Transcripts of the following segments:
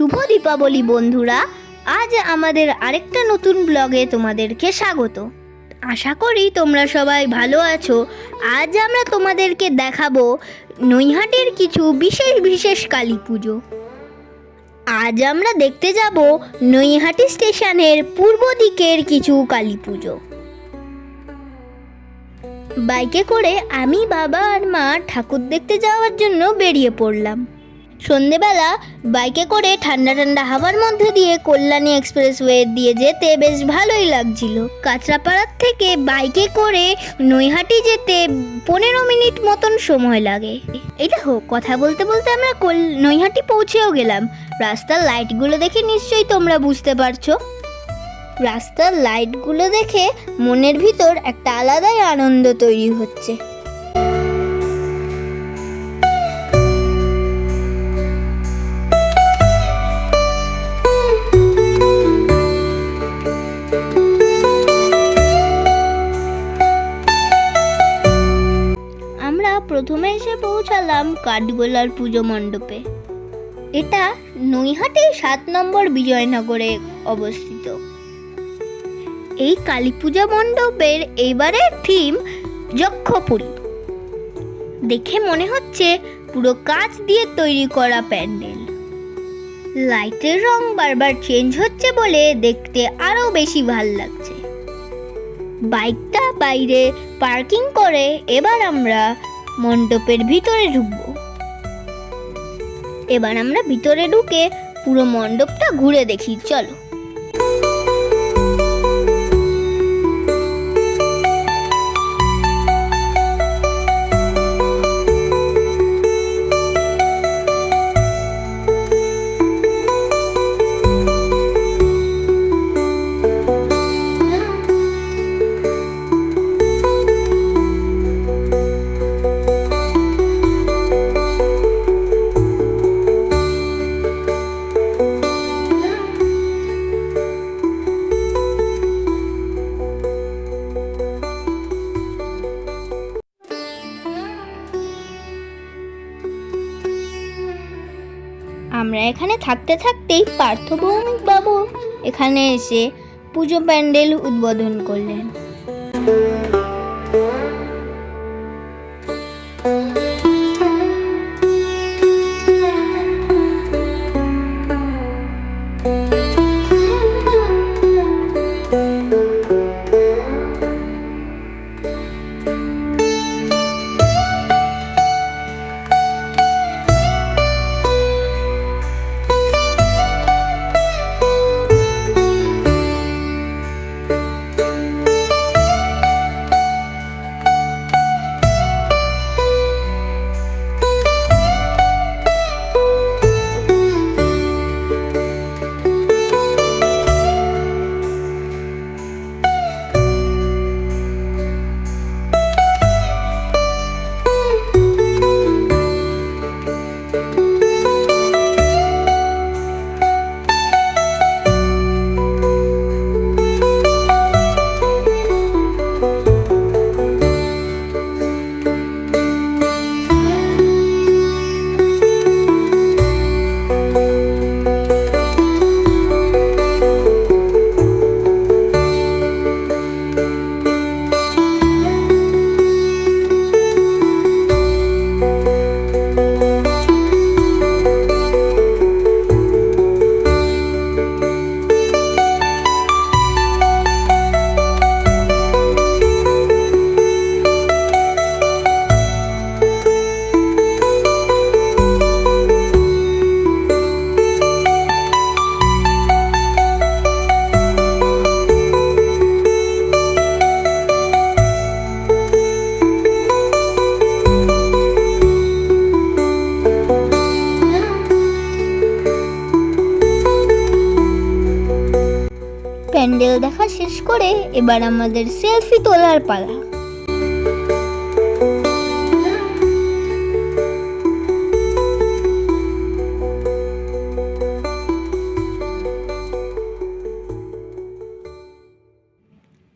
শুভ দীপাবলি, বন্ধুরা। আজ আমাদের আরেকটা নতুন ব্লগে তোমাদেরকে স্বাগত। আশা করি তোমরা সবাই ভালো আছো। আজ আমরা তোমাদেরকে দেখাবো নৈহাটির কিছু বিশেষ বিশেষ কালী পুজো। আজ আমরা দেখতে যাব নৈহাটি স্টেশনের পূর্ব দিকের কিছু কালী পুজো। বাইকে করে আমি বাবা আর মা ঠাকুর দেখতে যাওয়ার জন্য বেরিয়ে পড়লাম। সন্ধেবেলা বাইকে করে ঠান্ডা ঠান্ডা হাওয়ার মধ্যে দিয়ে কল্যাণী এক্সপ্রেসওয়ে দিয়ে যেতে বেশ ভালোই লাগছিল। কাঁচরাপাড়ার থেকে বাইকে করে নৈহাটি যেতে পনেরো মিনিট মতন সময় লাগে। এই হোক কথা বলতে বলতে আমরা কল- নৈহাটি পৌঁছেও গেলাম। রাস্তার লাইটগুলো দেখে নিশ্চয়ই তোমরা বুঝতে পারছ। রাস্তার লাইটগুলো দেখে মনের ভিতর একটা আলাদাই আনন্দ তৈরি হচ্ছে। এসে পৌঁছালাম কাঠগোলার পুজো মণ্ডপে। এটা নৈহাটির সাত নম্বর বিজয়নগরে অবস্থিত। এই কালী পূজা মণ্ডপের এইবারের থিম যক্ষপুরী দেখে মনে হচ্ছে পুরো কাঁচ দিয়ে তৈরি করা প্যান্ডেল। লাইটের রং বারবার চেঞ্জ হচ্ছে বলে দেখতে আরও বেশি ভালো লাগছে। বাইকটা বাইরে পার্কিং করে এবার আমরা মণ্ডপের ভিতরে ঢুকবো। এবার আমরা ভিতরে ঢুকে পুরো মণ্ডপটা ঘুরে দেখি চলো। থাকতে থাকতেই পার্থ বাবু এখানে এসে পুজো প্যান্ডেল উদ্বোধন করলেন। এবার আমাদের সেলফি তোলার পালা।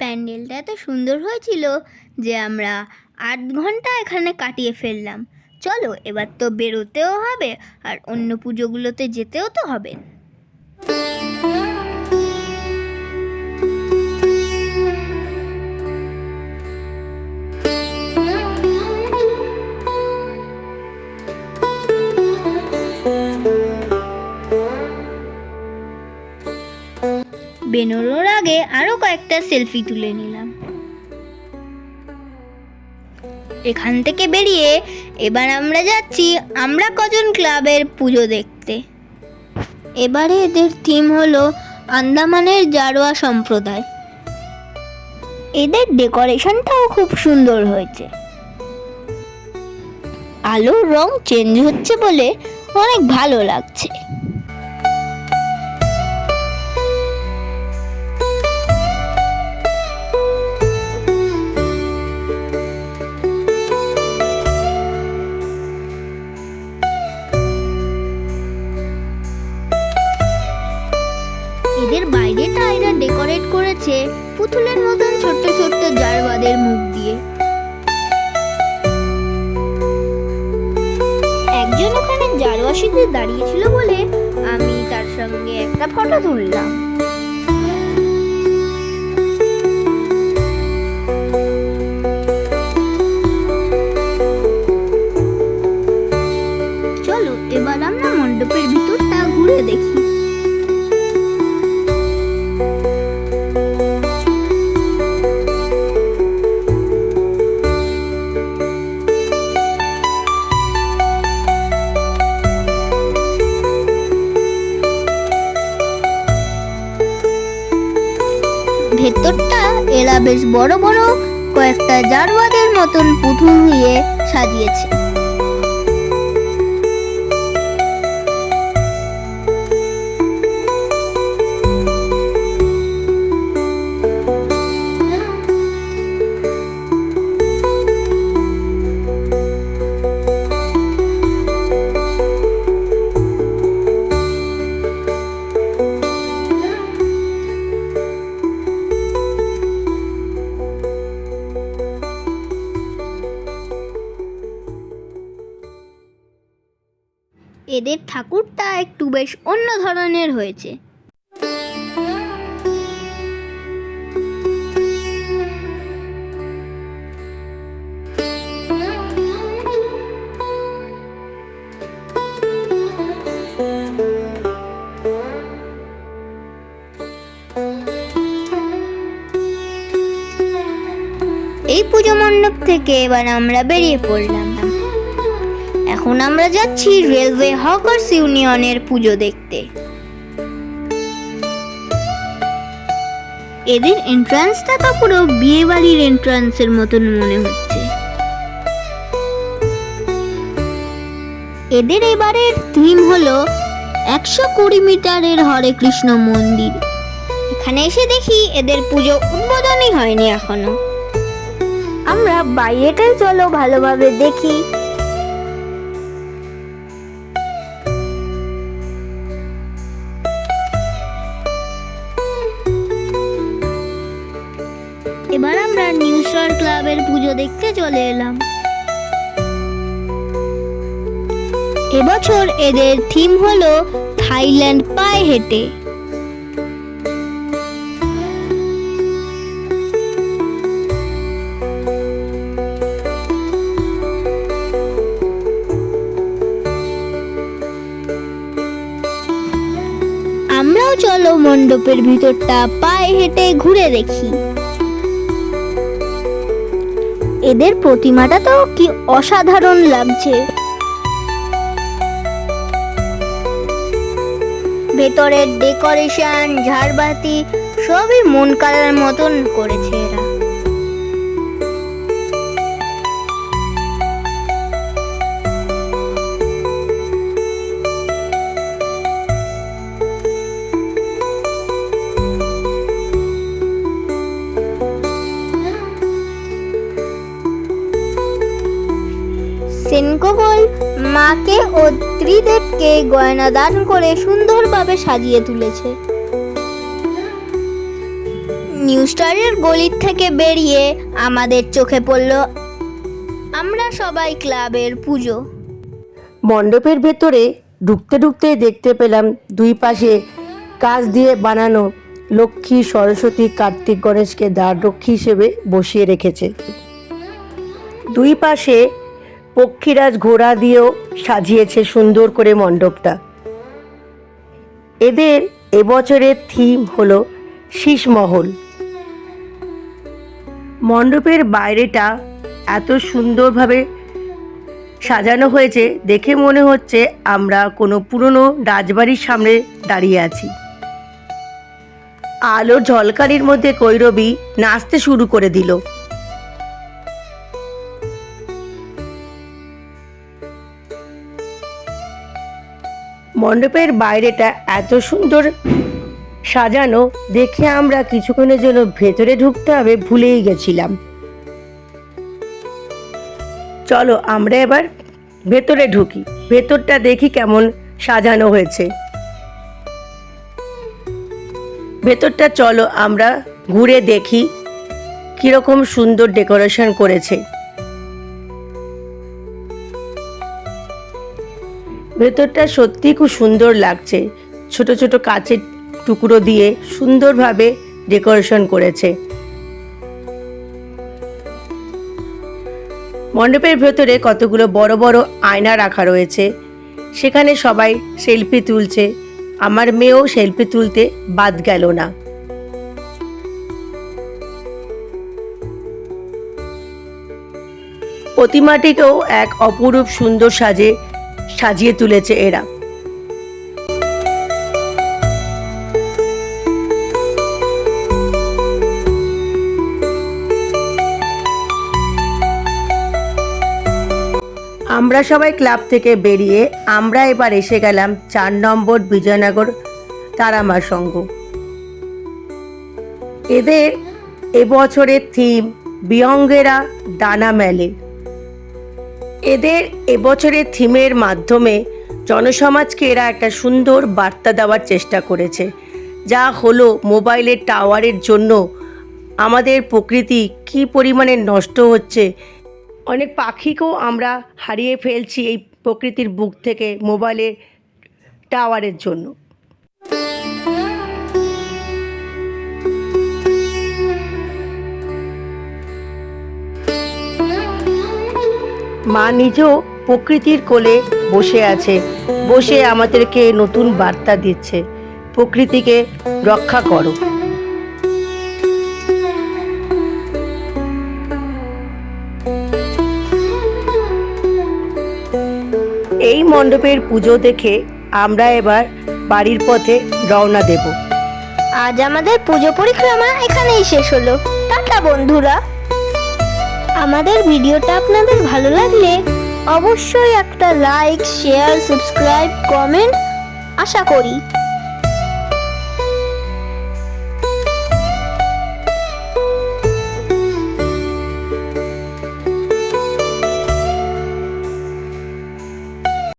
প্যান্ডেলটা এত সুন্দর হয়েছিল যে আমরা আট ঘণ্টা এখানে কাটিয়ে ফেললাম। চলো, এবার তো বেরোতেও হবে আর অন্য পুজোগুলোতে যেতেও তো হবে। বেরোনোর আগে আরও কয়েকটা সেলফি তুলে নিলাম। এখান থেকে বেরিয়ে এবার আমরা যাচ্ছি আমরা কজন ক্লাবের পুজো দেখতে। এবারে এদের থিম হলো আন্দামানের জারোয়া সম্প্রদায়। এদের ডেকোরেশনটাও খুব সুন্দর হয়েছে। আলোর রং চেঞ্জ হচ্ছে বলে অনেক ভালো লাগছে। ভেতরটা এরা বেশ বড় বড় কয়েকটা জারওয়াদের মতন পুতুল দিয়ে সাজিয়েছে। এদের ঠাকুরটা একটু বেশ অন্য ধরনের হয়েছে। এই পুজো মণ্ডপ থেকে এবার আমরা বেরিয়ে পড়লাম। এখন আমরা যাচ্ছি রেলওয়ে হকার্স ইউনিয়নের পুজো দেখতে। এদের এন্ট্রান্সটা তো পুরো বিয়ে বাড়ির এন্ট্রান্সের মতন মনে হচ্ছে। এদের এবারের থিম হলো একশো কুড়ি মিটারের হরে কৃষ্ণ মন্দির। এখানে এসে দেখি এদের পুজো উদ্বোধনই হয়নি এখনও। আমরা বাইরেটাই চলো ভালোভাবে দেখি। পুজো দেখতে চলে এলাম। এবছর এদের থিম হলো থাইল্যান্ড পায়ে হেঁটে। আমরাও চলো মণ্ডপের ভিতরটা পায়ে হেঁটে ঘুরে দেখি। এদের প্রতিমাটা তো কি অসাধারণ লাগছে। ভেতরের ডেকোরেশন ঝাড়বাতি সবই মন কাড়ার মতন করেছে। সেনকোগল মাকে ও ত্রিদেবকে গয়না দান করে সুন্দরভাবে সাজিয়ে তুলেছে। নিউ স্টারের গলির থেকে বেরিয়ে আমাদের চোখে পড়ল, আমরা সবাই ক্লাবের পুজো। মণ্ডপের ভেতরে ঢুকতে ঢুকতে দেখতে পেলাম দুই পাশে কাজ দিয়ে বানানো লক্ষ্মী, সরস্বতী, কার্তিক গণেশকে দ্বাররক্ষী হিসেবে বসিয়ে রেখেছে। দুই পাশে পক্ষীরাজ ঘোড়া দিয়েও সাজিয়েছে সুন্দর করে মণ্ডপটা। এদের এবছরের থিম হল শীষমহল। মণ্ডপের বাইরেটা এত সুন্দরভাবে সাজানো হয়েছে দেখে মনে হচ্ছে আমরা কোনো পুরনো রাজবাড়ির সামনে দাঁড়িয়ে আছি। আলোর ঝলকারির মধ্যে কৈরবী নাচতে শুরু করে দিল। মণ্ডপের বাইরেটা এত সুন্দর সাজানো, দেখে আমরা কিছুক্ষণের জন্য ভেতরে ঢুকতে হবে ভুলেই গেছিলাম। চলো আমরা এবার ভেতরে ঢুকি। ভেতরটা দেখি কেমন সাজানো হয়েছে। ভেতরটা চলো আমরা ঘুরে দেখি কীরকম সুন্দর ডেকোরেশন করেছে। ভেতরটা সত্যি খুব সুন্দর লাগছে। ছোট ছোট কাচের টুকরো দিয়ে সুন্দরভাবে ডেকোরেশন করেছে। মণ্ডপের ভেতরে কতগুলো বড় বড় আয়না রাখা রয়েছে। সেখানে সবাই সেলফি তুলছে। আমার মেয়েও সেলফি তুলতে বাদ গেল না। প্রতিমাটিকেও এক অপরূপ সুন্দর সাজে সাজিয়ে তুলেছে এরা। আমরা সবাই ক্লাব থেকে বেরিয়ে আমরা এবার এসে গেলাম চার নম্বর বিজয়নগর তারামা সংঘ এদের এবছরের থিম বিয়ঙ্গেরা ডানা মেলে। এদের এবছরের থিমের মাধ্যমে জনসমাজকে এরা একটা সুন্দর বার্তা দেওয়ার চেষ্টা করেছে। যা হলো মোবাইলের টাওয়ারের জন্য আমাদের প্রকৃতি কী পরিমাণে নষ্ট হচ্ছে। অনেক পাখিকেও আমরা হারিয়ে ফেলছি এই প্রকৃতির বুক থেকে মোবাইলের টাওয়ারের জন্য। মা নিজেও প্রকৃতির কোলে বসে আছে, বসে আমাদেরকে নতুন বার্তা দিচ্ছে। প্রকৃতিকে রক্ষা করো। এই মণ্ডপের পুজো দেখে আমরা এবার বাড়ির পথে রওনা দেব। আজ আমাদের পুজো পরিক্রমা এখানেই শেষ হলো। টাটা, বন্ধুরা। আমাদের ভিডিওটা আপনাদের ভালো লাগলে অবশ্যই একটা লাইক শেয়ার সাবস্ক্রাইব কমেন্ট আশা করি।